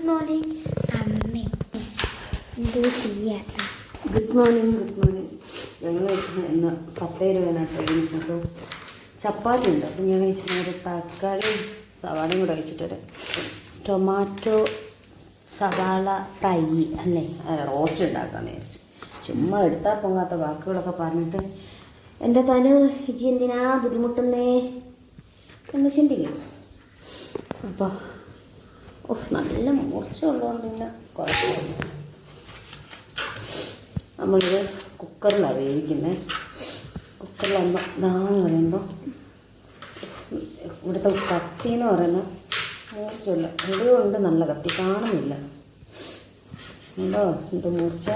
Good morning അമ്മേ good morning good morning ഞങ്ങൾ ഇന്ന് പത്തേ രൂപയാണ് ട്രെയിൻ അപ്പോൾ ചപ്പാത്തി ഉണ്ട്. അപ്പം ഞാൻ വെച്ചിട്ട് ഒരു തക്കാളി സവാളയും കൂടെ കഴിച്ചിട്ടുണ്ട്. ടൊമാറ്റോ സവാള ഫ്രൈ അല്ലേ? റോസ്റ്റ് ഉണ്ടാക്കാമെന്ന് വിചാരിച്ചു. ചുമ്മാ എടുത്താൽ പൊങ്ങാത്ത വാക്കുകളൊക്കെ പറഞ്ഞിട്ട് എന്റെ തനു ഇജി എന്തിനാ ബുദ്ധിമുട്ടുന്നേ? എന്ന് ചിന്തിക്കും അപ്പോൾ നല്ല മൂർച്ച ഉള്ളതുകൊണ്ട് പിന്നെ കുഴപ്പമില്ല. നമ്മളിത് കുക്കറിലാണ് വേവിക്കുന്നത് കുക്കറിലാകുമ്പോൾ ഇതാന്ന് പറയുമ്പോൾ ഇവിടുത്തെ കത്തി എന്ന് പറയുന്ന മൂർച്ചയില്ല ഉണ്ട് നല്ല കത്തി കാണുന്നില്ല. ഉണ്ടോ ഇത് മൂർച്ച?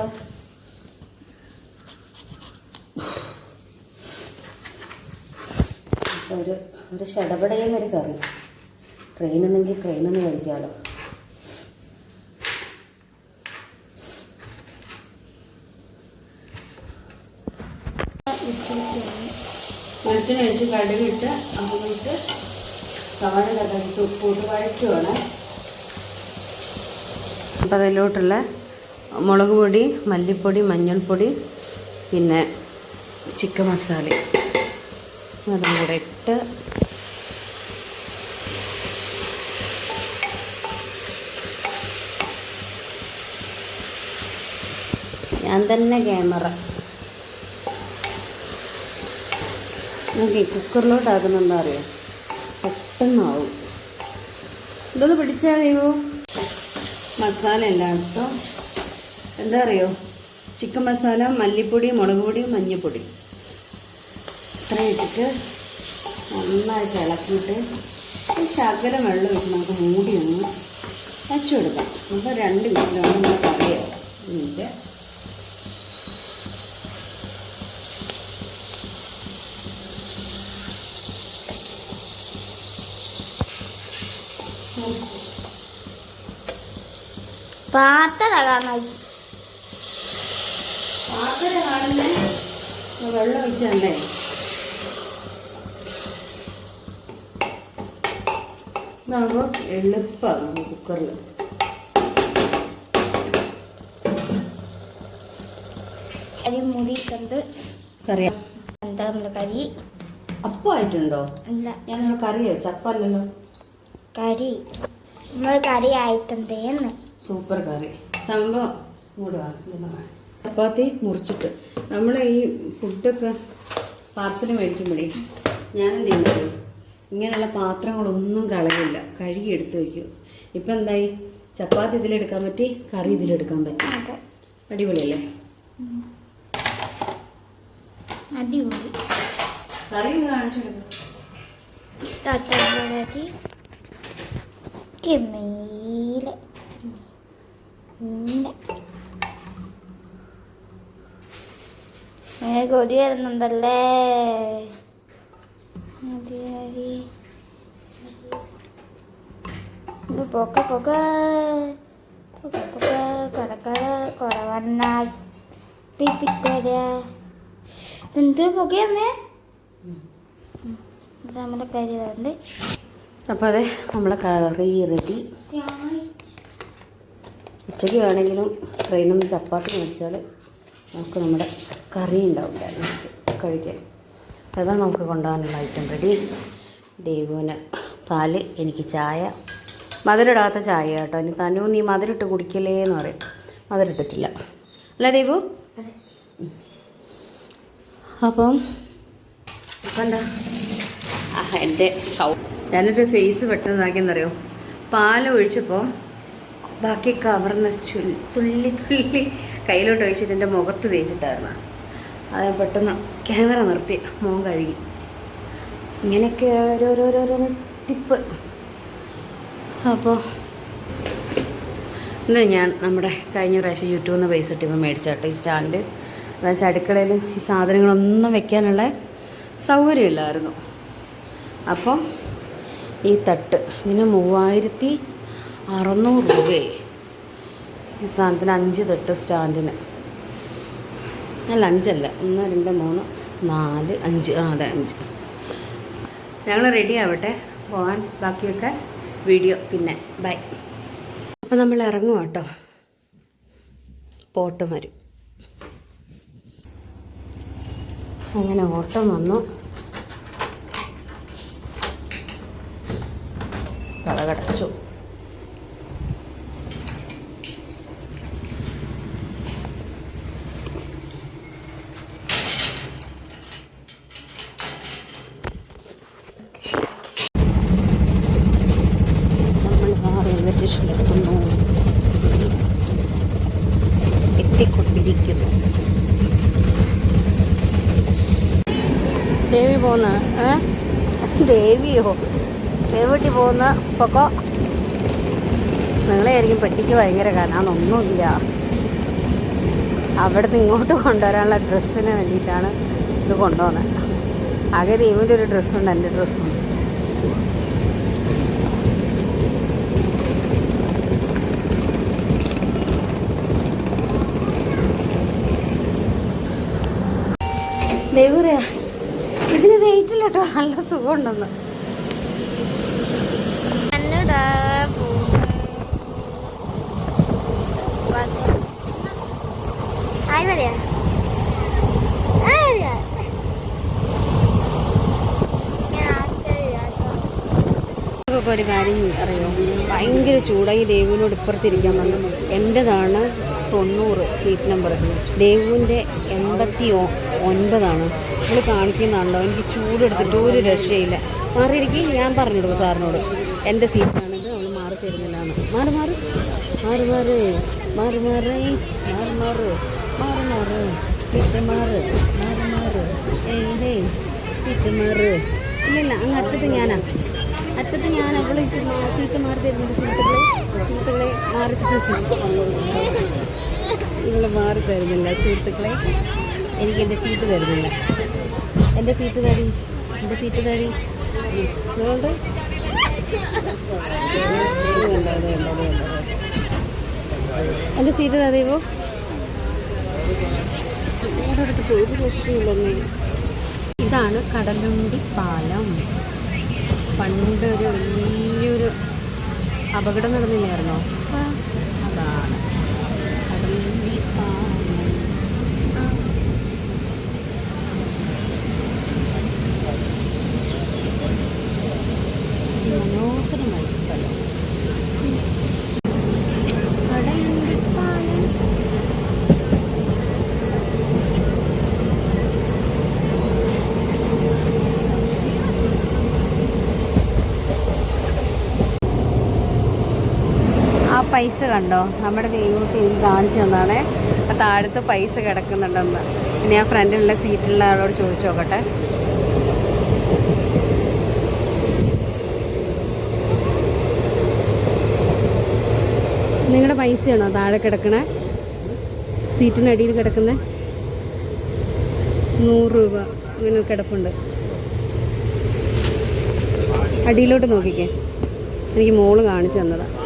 ഒരു ഒരു ഷടപടയെന്നൊരു കറി. ട്രെയിനെന്നെങ്കിൽ ട്രെയിനെന്ന് കഴിക്കാമല്ലോ ഉച്ചയ്ക്കാണ് വെളിച്ചെണ്ണ ഒഴിച്ച് കടുകിട്ട് അങ്ങോട്ട് സവാള കടലിട്ട് ഉപ്പിട്ട് വഴറ്റുവാണ്. അപ്പം അതിലോട്ടുള്ള മുളക് പൊടി മല്ലിപ്പൊടി മഞ്ഞൾപ്പൊടി പിന്നെ ചിക്കൻ മസാല. അതും കൂടെ ഇട്ട് ഞാൻ തന്നെ ക്യാമറ. നമുക്ക് ഈ കുക്കറിലോട്ടാക്കുന്നെന്താ അറിയാം? പെട്ടെന്നാവും. ഇതൊന്ന് പിടിച്ചാൽ അറിയുമോ? മസാല എല്ലാം ഇട്ടോ? എന്താ അറിയോ? ചിക്കൻ മസാല മല്ലിപ്പൊടി മുളക് പൊടി മഞ്ഞൾപ്പൊടി ഇത്രയും ഇട്ടിട്ട് നന്നായിട്ട് ഇളക്കിയിട്ട് ഈ ശകലം വെള്ളം വെച്ച് നമുക്ക് മൂടി ഒന്ന് വെച്ചു കൊടുക്കാം. അപ്പോൾ രണ്ട് മിനിറ്റാണ് നമ്മൾ കറിയാവും കാണുന്നേ. വെള്ളം ഒഴിച്ചല്ലേ ഇതാകുമ്പോൾ എളുപ്പമാണ് കുക്കറിൽ കറി മുറിയിട്ടുണ്ട് കറി എന്താ നമ്മുടെ കറി? അപ്പമായിട്ടുണ്ടോ? അല്ല. ഞാൻ നിങ്ങൾ കറി വെച്ച അപ്പമല്ലല്ലോ കരി നമ്മൾ കറി ആയിട്ടുണ്ടേന്ന് സൂപ്പർ കറി. സംഭവം വാ. ചപ്പാത്തി മുറിച്ചിട്ട്. നമ്മൾ ഈ ഫുഡൊക്കെ പാർസൽ മേടിക്കുമ്പോഴേ ഞാനെന്ത് ചെയ്യുന്നത് ഇങ്ങനെയുള്ള പാത്രങ്ങളൊന്നും കളയില്ല. കഴുകി എടുത്ത് വയ്ക്കും. ഇപ്പം എന്തായി? ചപ്പാത്തി ഇതിലെടുക്കാൻ പറ്റി കറി ഇതിലെടുക്കാൻ പറ്റി. അടിപൊളിയല്ലേ? അടിപൊളി. കറി കാണിച്ചെടുക്കും കിമ്മീൽ ഇങ്ങനെ കൊതി വരുന്നുണ്ടല്ലേ? പൊക്ക പൊക്ക. പൊക്ക പൊക്ക. കടക്കട കുറവണ്ണ. പിപ്പിക്കര എന്തൊരു പുകയെന്നേ? നമ്മുടെ കരി തന്നെ അപ്പോൾ അതെ നമ്മളെ കറി റെഡി. ഉച്ചയ്ക്ക് വേണമെങ്കിലും ട്രെയിനിൽ നിന്ന് ചപ്പാത്തി മേടിച്ചാൽ നമുക്ക് നമ്മുടെ കറി ഉണ്ടാവും ബാലൻസ് കഴിക്കാൻ. അതാണ് നമുക്ക് കൊണ്ടുപോകാനുള്ള ഐറ്റം റെഡി ദേവുവിന് പാൽ എനിക്ക് ചായ. മധുരിടാത്ത ചായ കേട്ടോ. ഇനി തനു നീ മധുരിട്ട് കുടിക്കലേ എന്ന് പറയും. മധുരിട്ടിട്ടില്ല. അല്ല ദേവു? അപ്പം എന്താ എന്റെ സൗ ഞാനൊരു ഫേസ് പെട്ടെന്നാക്കിയെന്നറിയോ പാൽ ഒഴിച്ചപ്പോൾ ബാക്കി കവർന്ന് ചുൽ- തുള്ളി തുള്ളി കയ്യിലോട്ട് ഒഴിച്ചിട്ട് എന്റെ മുഖത്ത് തേച്ചിട്ടായിരുന്നു. അത് പെട്ടെന്ന് ക്യാമറ നിർത്തി മുഖം കഴുകി. ഇങ്ങനെയൊക്കെ ഓരോരോരോരോ ടിപ്പ് അപ്പോൾ ഇന്ന് ഞാൻ നമ്മുടെ കഴിഞ്ഞ പ്രാവശ്യം യൂട്യൂബിൽ നിന്ന് പൈസ ഇട്ടിപ്പോൾ മേടിച്ചാട്ടോ ഈ സ്റ്റാൻഡ്. എന്നുവെച്ചാൽ അടുക്കളയിൽ ഈ സാധനങ്ങളൊന്നും വെക്കാനുള്ള സൗകര്യമില്ലായിരുന്നു. അപ്പം ഈ തട്ട് ഇതിന് മൂവായിരത്തി അറുന്നൂറ് രൂപയെ. ഈ സാധനത്തിന് അഞ്ച് തൊട്ട് സ്റ്റാൻഡിന്. അല്ല അഞ്ചല്ല. ഒന്ന് രണ്ട് മൂന്ന് നാല് അഞ്ച്. ആ അതെ അഞ്ച്. ഞങ്ങൾ റെഡി ആവട്ടെ. പോകാൻ ബാക്കിയൊക്കെ വീഡിയോ. പിന്നെ ബൈ അപ്പം നമ്മൾ ഇറങ്ങും കേട്ടോ പോട്ട് വരും. അങ്ങനെ ഓട്ടം വന്നു. കടകടച്ചു നമ്മൾ ആ റെയിൽവേ സ്റ്റേഷനിലെത്തുന്നു എത്തിക്കൊണ്ടിരിക്കുന്നു ദേവി പോന്ന ഏ ദേവിയോ വേവട്ടി പോകുന്ന പൊക്കോ? നിങ്ങളെയായിരിക്കും പെട്ടിക്ക് ഭയങ്കര കാണാനൊന്നുമില്ല അവിടുന്ന് ഇങ്ങോട്ട് കൊണ്ടുവരാനുള്ള ഡ്രസ്സിന് വേണ്ടിയിട്ടാണ് ഇത് കൊണ്ടുവന്നത്. ആകെ ദൈവന്റെ ഒരു ഡ്രസ്സുണ്ട് എന്റെ ഡ്രസ്സും. ദേവൂരയാ ഇതിന് വെയിറ്റ് ഇല്ല കേട്ടോ നല്ല സുഖമുണ്ടെന്ന്. ഇപ്പോൾ ഒരു കാര്യം അറിയോ? ഭയങ്കര ചൂടായി ദേവുവിനോട് ഇപ്പുറത്തിരിക്കാൻ പറഞ്ഞു എന്റെതാണ് തൊണ്ണൂറ് സീറ്റ് നമ്പർ ദേവുവിന്റെ എൺപത്തി ഒൻപതാണ്. നമ്മൾ കാണിക്കുന്നതാണല്ലോ എനിക്ക് ചൂടെടുത്തിട്ട് ഒരു രക്ഷയില്ല. മാറിയിരിക്കും ഞാൻ പറഞ്ഞിടുമോ സാറിനോട്. എന്റെ സീറ്റാണിത് അവൾ മാറി തരുന്നില്ലാന്ന്. മാറി മാറി. മാറി മാറി. മാറി മാറി. മാറി മാറി. മാറി മാറി. സീറ്റ് മാറ്. മാറി മാറ്. ഹേയ് സീറ്റ് മാറ്. ഇല്ല അങ്ങ് അറ്റത്ത് ഞാനാ. അറ്റത്ത് ഞാൻ അവൾ സീറ്റ് മാറി തരുന്നുണ്ട് സുഹൃത്തുക്കളെ സുഹൃത്തുക്കളെ മാറി നിങ്ങൾ മാറി തരുന്നില്ല സുഹൃത്തുക്കളെ. എനിക്ക് എന്റെ സീറ്റ് തരുന്നില്ല. എന്റെ സീറ്റ് തടി എന്റെ സീറ്റ് തടി അതുകൊണ്ട് എന്റെ സീറ്റ് തടയുമോ ചൂടെടുത്തിട്ട് ഒരു പ്രശ്നമില്ലെന്നേ ഇതാണ് കടലുണ്ടി പാലം. പണ്ട് ഒരു വലിയൊരു അപകടം നടന്നില്ലായിരുന്നോ അതാണ് കടലുണ്ടി പാലം മനോഹരമായ സ്ഥലം കടലുണ്ടി പാലം ആ പൈസ കണ്ടോ? നമ്മുടെ ദൈവത്തെ എനിക്ക് കാണിച്ചു തന്നാണേ. ആ താഴത്ത് പൈസ കിടക്കുന്നുണ്ടെന്ന്. ഇനി ആ ഫ്രണ്ടിലുള്ള സീറ്റിലുള്ള ആളോട് ചോദിച്ചു നോക്കട്ടെ. നിങ്ങളുടെ പൈസയാണോ താഴെ കിടക്കണേ? സീറ്റിനടിയിൽ കിടക്കുന്ന? നൂറ് രൂപ ഇങ്ങനെ കിടപ്പുണ്ട്. അടിയിലോട്ട് നോക്കിക്കേ. എനിക്ക് മോൾ കാണിച്ചു തന്നതാ.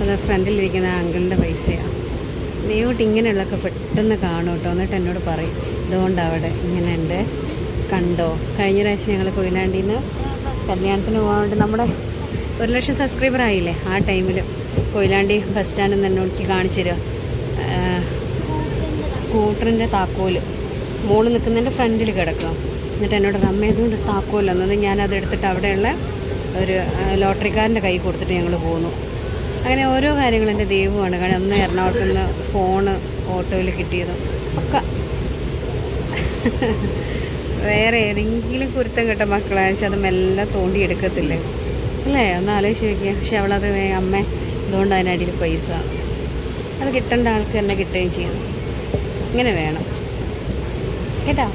അത് ഫ്രണ്ടിലിരിക്കുന്ന അങ്കിളിന്റെ പൈസയാണ് ദൈവട്ട് ഇങ്ങനെയുള്ളതൊക്കെ പെട്ടെന്ന് കാണും കേട്ടോ. എന്നിട്ട് എന്നോട് പറയും ഇതുകൊണ്ട് അവിടെ ഇങ്ങനെ ഉണ്ട് കണ്ടോ? കഴിഞ്ഞ പ്രാവശ്യം ഞങ്ങൾ കൊയിലാണ്ടിയിൽ നിന്ന് കല്യാണത്തിന് പോകാൻ വേണ്ടി നമ്മുടെ ഒരു ലക്ഷം സബ്സ്ക്രൈബർ ആയില്ലേ? ആ ടൈമിൽ കൊയിലാണ്ടി ബസ് സ്റ്റാൻഡിൽ നിന്ന് എന്നോട് കാണിച്ചു തരിക സ്കൂട്ടറിന്റെ താക്കോൽ. മോൾ നിൽക്കുന്നതിന്റെ ഫ്രണ്ടിൽ കിടക്കുക എന്നിട്ട് എന്നോട് അമ്മ ഇതുകൊണ്ട് താക്കോലെന്നത് ഞാനത് എടുത്തിട്ട് അവിടെയുള്ള ഒരു ലോട്ടറിക്കാരന്റെ കൈ കൊടുത്തിട്ട് ഞങ്ങൾ പോന്നു. അങ്ങനെ ഓരോ കാര്യങ്ങളും എന്റെ ദൈവമാണ്. കാരണം അന്ന് എറണാകുളത്ത് നിന്ന് ഫോണ് ഓട്ടോയിൽ കിട്ടിയത് ഒക്കെ. വേറെ ഏതെങ്കിലും കുരുത്തം കിട്ട മക്കളാഴ്ച അത് മെല്ലെ തോണ്ടിയെടുക്കത്തില്ലേ? അല്ലേ? ഒന്ന് ആലോചിച്ച് നോക്കിയാൽ പക്ഷെ അവളത് അമ്മ ഇതുകൊണ്ട് അതിനടിയിൽ പൈസ. അത് കിട്ടേണ്ട ആൾക്ക് തന്നെ കിട്ടുകയും ചെയ്യുന്നു ഇങ്ങനെ വേണം. കേട്ടോ?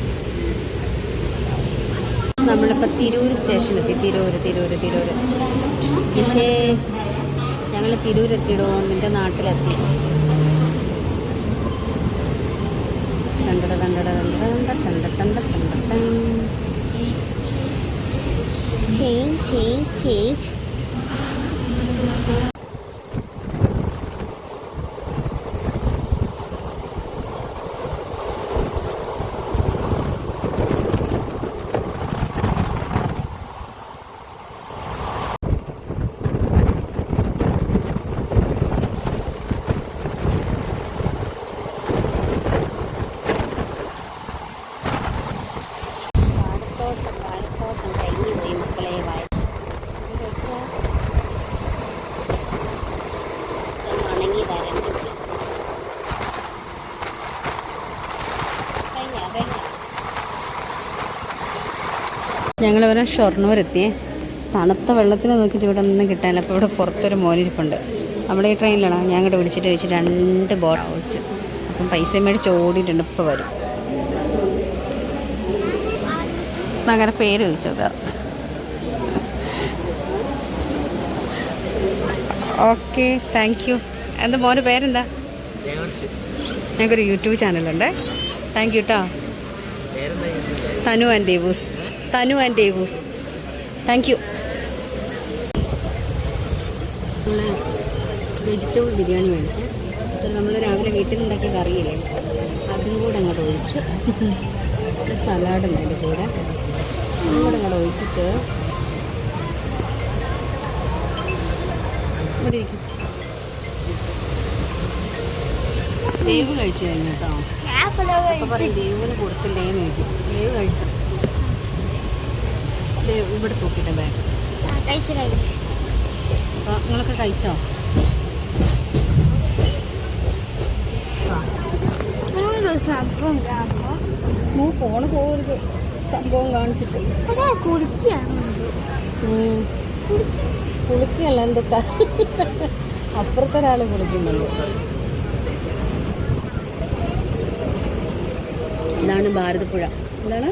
നമ്മളിപ്പോൾ തിരൂർ സ്റ്റേഷനിലെത്തി തിരൂർ തിരൂർ തിരൂർ പക്ഷേ ഞങ്ങൾ തിരൂർ എത്തിയിടോ നിന്റെ നാട്ടിലെത്തി. കണ്ടട കണ്ടട കണ്ടട കണ്ട കണ്ട കണ്ട കണ്ട ചേഞ്ച് ചേഞ്ച് ചേഞ്ച് ഞങ്ങൾ ഇവിടെ ഷൊർണൂർ എത്തിയേ തണുത്ത വെള്ളത്തിന് നോക്കിയിട്ട് ഇവിടെ ഒന്നും കിട്ടാനില്ല. അപ്പോൾ ഇവിടെ പുറത്തൊരു മോനിരിപ്പുണ്ട്. നമ്മുടെ ഈ ട്രെയിനിലാണ്? ഞാൻ ഇങ്ങോട്ട് വിളിച്ചിട്ട് വെച്ച് രണ്ട് ബോട്ട് ആവശ്യം അപ്പം പൈസ മേടിച്ച് ഓടിയിട്ടുണ്ട്. ഇപ്പോൾ വരും. അങ്ങനെ പേര് ചോദിച്ചു നോക്കാം ഓക്കെ താങ്ക് യു എന്താ മോന്റെ പേരെന്താ? ഞങ്ങൾക്കൊരു യൂട്യൂബ് ചാനലുണ്ട്. താങ്ക് യു കേട്ടോ Tanu and Devus Tanu and Devus thank you നമ്മൾ വെജിറ്റബിൾ ബിരിയാണി മേടിച്ച്. അത്ര നമ്മൾ രാവിലെ വീട്ടിലുണ്ടാക്കിയ കറിയില്ലേ? അതും കൂടെ അങ്ങോട്ട് ഒഴിച്ച് സലാഡ് അതിന്റെ കൂടെ. അതും കൂടെ അങ്ങോട്ട് ഒഴിച്ചിട്ട് ഇവിടെ ഇരിക്കും. ദേവ് കഴിച്ചു കഴിഞ്ഞു കേട്ടോ. അപ്പോൾ പറയും ദേവിന് കൊടുത്തില്ലേന്ന് ചോദിക്കും. ദേവ് കഴിച്ചു. ഇവിടെ തൂക്കിട്ടെ ബാഗ്. കഴിച്ചു കഴിഞ്ഞു അപ്പോൾ നിങ്ങളൊക്കെ കഴിച്ചോ? മൂ ഫോണ് പോകരുത് സംഭവം കാണിച്ചിട്ട്. കുളിക്കല്ല. കുളിക്കുകയല്ല എന്തൊക്കെ അപ്പുറത്തെ ഒരാൾ കുളിക്കുന്നുണ്ട്. ഇതാണ് ഭാരതപ്പുഴ. എന്താണ്?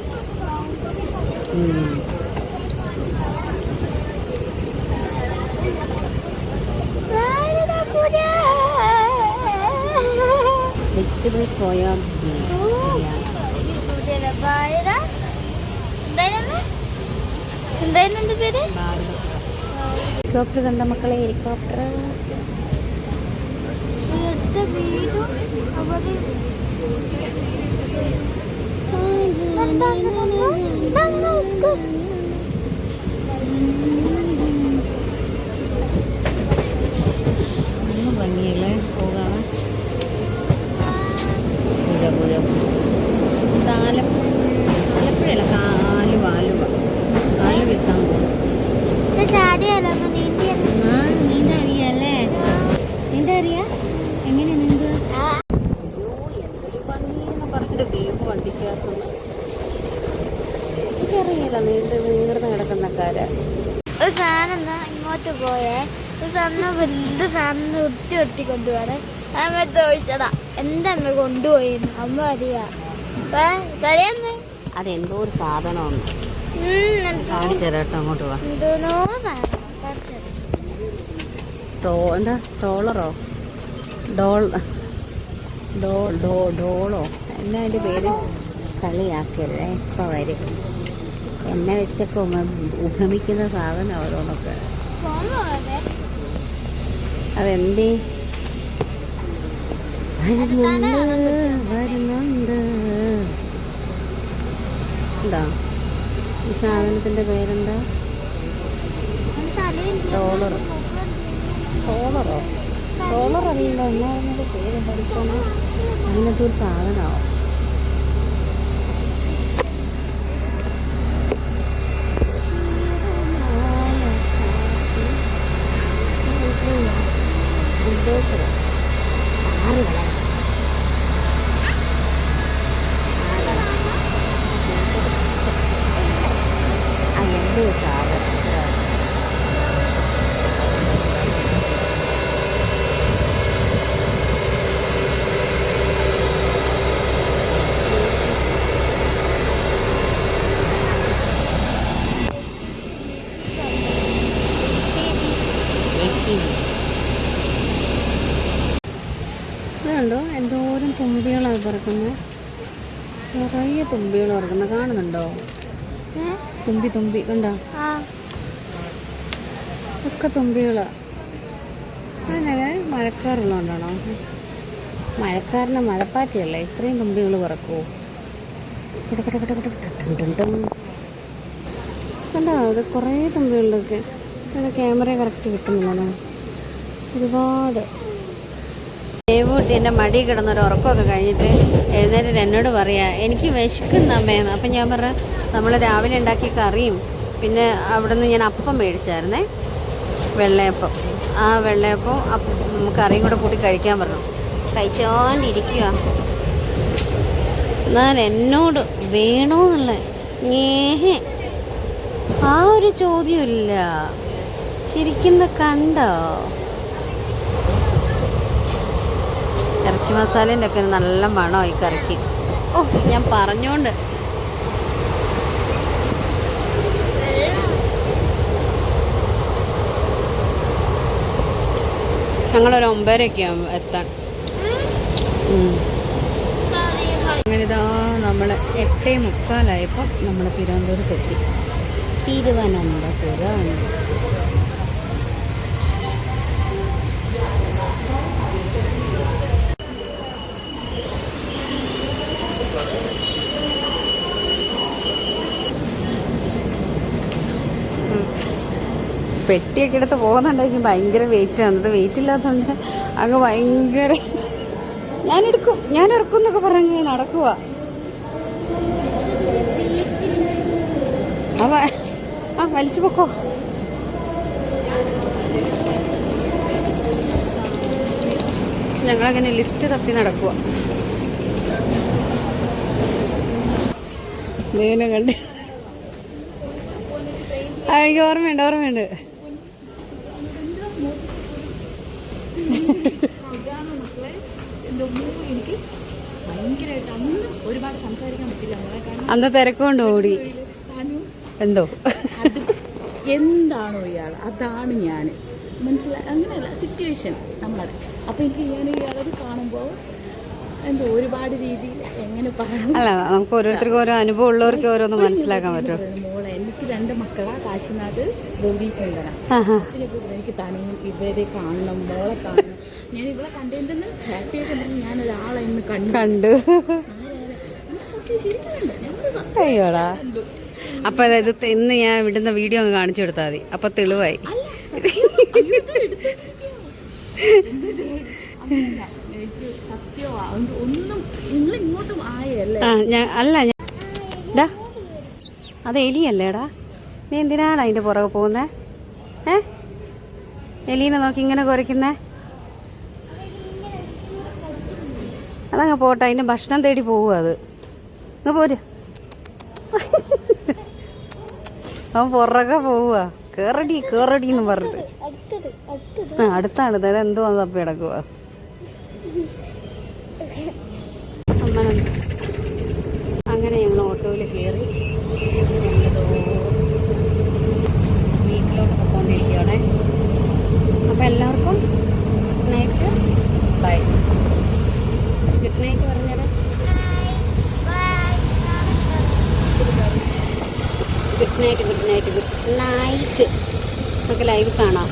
വെജിറ്റബിൾ സോയ എന്തായിരുന്നു എന്റെ പേര് ഹെലികോപ്റ്റർ കണ്ട മക്കളെ ഹെലികോപ്റ്റർ വീടും ഭംഗിയല്ലേ പോകാണ് പുഴ പുഴ ഇത് ആലപ്പുഴ ആലപ്പുഴയല്ല ആലുവ ആലുവ. ആലുവ എത്താൻ പോകും ചാടിയല്ലോ നീന്തി ആ നീന്താ അറിയാല്ലേ നീന്താ അറിയാ എങ്ങനെ നീന്തുക? അയ്യോ എന്തൊരു ഭംഗിയെന്ന് പറഞ്ഞിട്ട് ദൈവം വണ്ടിക്കകത്തുനിന്ന്. എനിക്കറിയില്ല നീണ്ട് നീർന്ന് കിടക്കുന്ന കാര ഒരു സാധനം എന്നാ ഇങ്ങോട്ട് പോയേ. ഒരു സാധനം സാറിന് നിർത്തി വെട്ടി കൊണ്ടുപോകണേ അമ്മ ചോദിച്ചതാ എന്താ അമ്മ കൊണ്ടുപോയിന്ന്? അമ്മ അറിയാ. തലേന്ന് അതെന്തോ ഒരു സാധനമാണ്. കാണിച്ചു അങ്ങോട്ട് പോവാ എന്തോന്നോ എന്താ ട്രോളറോ ഡോൾ ഡോ ഡോ ഡോളോ? എന്നാ അതിന്റെ പേര്? കളിയാക്കരുതേ ഇപ്പം വരും. എന്നെ വെച്ചൊക്കെ ഉപമിക്കുന്ന സാധനം ഓരോന്നൊക്കെ. അതെന്തേ? വരുന്നുണ്ട് എന്താ? ഈ സാധനത്തിന്റെ പേരെന്താ? ഡോളർ. ഡോളറോ? ഡോളറല്ലോ എന്നാ പറഞ്ഞൊരു പേര് പഠിച്ചോണോ അങ്ങനത്തെ ഒരു സാധനമാവും ബുൾഡോസറോ ആറ് കളർ ആ എന്തോ സാധനം ഇത് കണ്ടോ എന്തോരം തുമ്പികളാണ് പറക്കുന്നത് നിറയെ തുമ്പികൾ പറക്കുന്നത് കാണുന്നുണ്ടോ തുമ്പി തുമ്പി കണ്ടോ ഒക്കെ തുമ്പികളാ അങ്ങനെ മഴക്കാറുള്ളതുകൊണ്ടാണോ മഴക്കാരന് മഴപ്പാറ്റിയല്ലേ ഇത്രയും തുമ്പികൾ പറക്കുമോ. കണ്ടോ ഇത് കുറേ തുമ്പികളിലൊക്കെ ഇത് ക്യാമറ കറക്റ്റ് കിട്ടുന്നില്ലല്ലോ. ഒരുപാട്. ദേവൂട്ടി എന്റെ മടി കിടന്നൊരു ഉറക്കമൊക്കെ കഴിഞ്ഞിട്ട് എഴുന്നേറ്റ് എന്നോട് പറയാ എനിക്ക് വിശക്കുന്ന അമ്മയെന്ന് അപ്പം ഞാൻ പറഞ്ഞ നമ്മൾ രാവിലെ ഉണ്ടാക്കിയ കറിയും പിന്നെ അവിടെ നിന്ന് ഞാൻ അപ്പം മേടിച്ചായിരുന്നേ വെള്ളയപ്പം. ആ വെള്ളയപ്പം കറിയും കൂടെ കൂട്ടി കഴിക്കാൻ പറഞ്ഞു. കഴിച്ചോണ്ടിരിക്കുക എന്നാൽ എന്നോട് വേണോന്നുള്ള ഏഹേ ആ ഒരു ചോദ്യമില്ല ചിരിക്കുന്ന കണ്ടോ? ഇറച്ചി മസാലേന്റെ ഒക്കെ നല്ല മണോ ഈ കറിക്ക്. ഓ ഞാൻ പറഞ്ഞോണ്ട്. ഞങ്ങളൊരു ഒമ്പതരയൊക്കെ ആവും എത്താൻ. അങ്ങനെതാ നമ്മൾ എട്ടേ മുക്കാലായപ്പോൾ നമ്മൾ തിരുവനന്തപുരത്ത് എത്തി തിരുവനന്തപുരം. പെട്ടിയൊക്കെ എടുത്ത് പോകുന്നുണ്ടെങ്കിൽ ഭയങ്കര വെയിറ്റ് ആണ്. അത് വെയിറ്റ് ഇല്ലാത്തതുകൊണ്ട് അങ്ങ് ഭയങ്കര ഞാനെടുക്കും ഞാൻ ഇറക്കും എന്നൊക്കെ പറഞ്ഞ് നടക്കുക അവ ആ വലിച്ചു പൊക്കോ. ഞങ്ങളങ്ങനെ ലിഫ്റ്റ് തപ്പി നടക്കുക ദൈവനെ കണ്ട്. എനിക്ക് ഓർമ്മയുണ്ട് ഓർമ്മയുണ്ട്. ഭയങ്കരമായിട്ട് അന്ന് ഒരുപാട് സംസാരിക്കാൻ പറ്റില്ല അന്ന് തിരക്കൊണ്ട് ഓടി. എന്തോ? എന്താണോ ഇയാൾ അതാണ് ഞാൻ മനസ്സിലായി അങ്ങനെയല്ല സിറ്റുവേഷൻ നമ്മുടെ അപ്പോൾ എനിക്ക് ഞാൻ ഇയാളത് കാണുമ്പോൾ എന്തോ ഒരുപാട് രീതിയിൽ എങ്ങനെ പറയണം? അല്ല നമുക്ക് ഓരോരുത്തർക്കും ഓരോ അനുഭവം ഉള്ളവർക്ക് ഓരോന്ന് മനസ്സിലാക്കാൻ പറ്റും. മോളെ എനിക്ക് രണ്ട് മക്കളാ കാശിനാഥ് ഗൗരി ചന്ദന പിന്നെ എനിക്ക് തനിയും ഇവരെ കാണണം മോളെ കാണണം ഞാൻ ഇവളെ കണ്ടതിന് ഹാപ്പി ആയിട്ട് ഞാൻ ഒരാളെ ഇന്ന് കണ്ടു. അയ്യോടാ. അപ്പൊ അതായത് ഇന്ന് ഞാൻ ഇവിടുന്ന വീഡിയോ അങ്ങ് കാണിച്ചു കൊടുത്താൽ മതി. അപ്പൊ തെളിവായി. അല്ല ആ ഞാൻ അല്ല ഞാൻ ഡാ അത് എലിയല്ലേടാ? നീ എന്തിനാണ് അതിന്റെ പുറകെ പോകുന്നേ? ഏ? എലീനെ നോക്കി ഇങ്ങനെ കുരയ്ക്കുന്നേ? അതങ്ങ് പോട്ടെ അതിന്റെ ഭക്ഷണം തേടി പോവുക അത്. അങ്ങ് പോര്. അവൻ പുറകെ പോവുക കേറടി കേറടി എന്ന് പറഞ്ഞിട്ട്. ആ അടുത്താണ് അതായത് എന്തോ തപ്പി കിടക്കുക അങ്ങനെ ഞങ്ങൾ ഓട്ടോയിൽ കയറി. വീട്ടിലോട്ട് പോയിക്കൊണ്ടിരിക്കുകയാണേ അപ്പോൾ എല്ലാവർക്കും night bye night പറഞ്ഞേരം. Good night good night good night നമുക്ക് ലൈവ് കാണാം.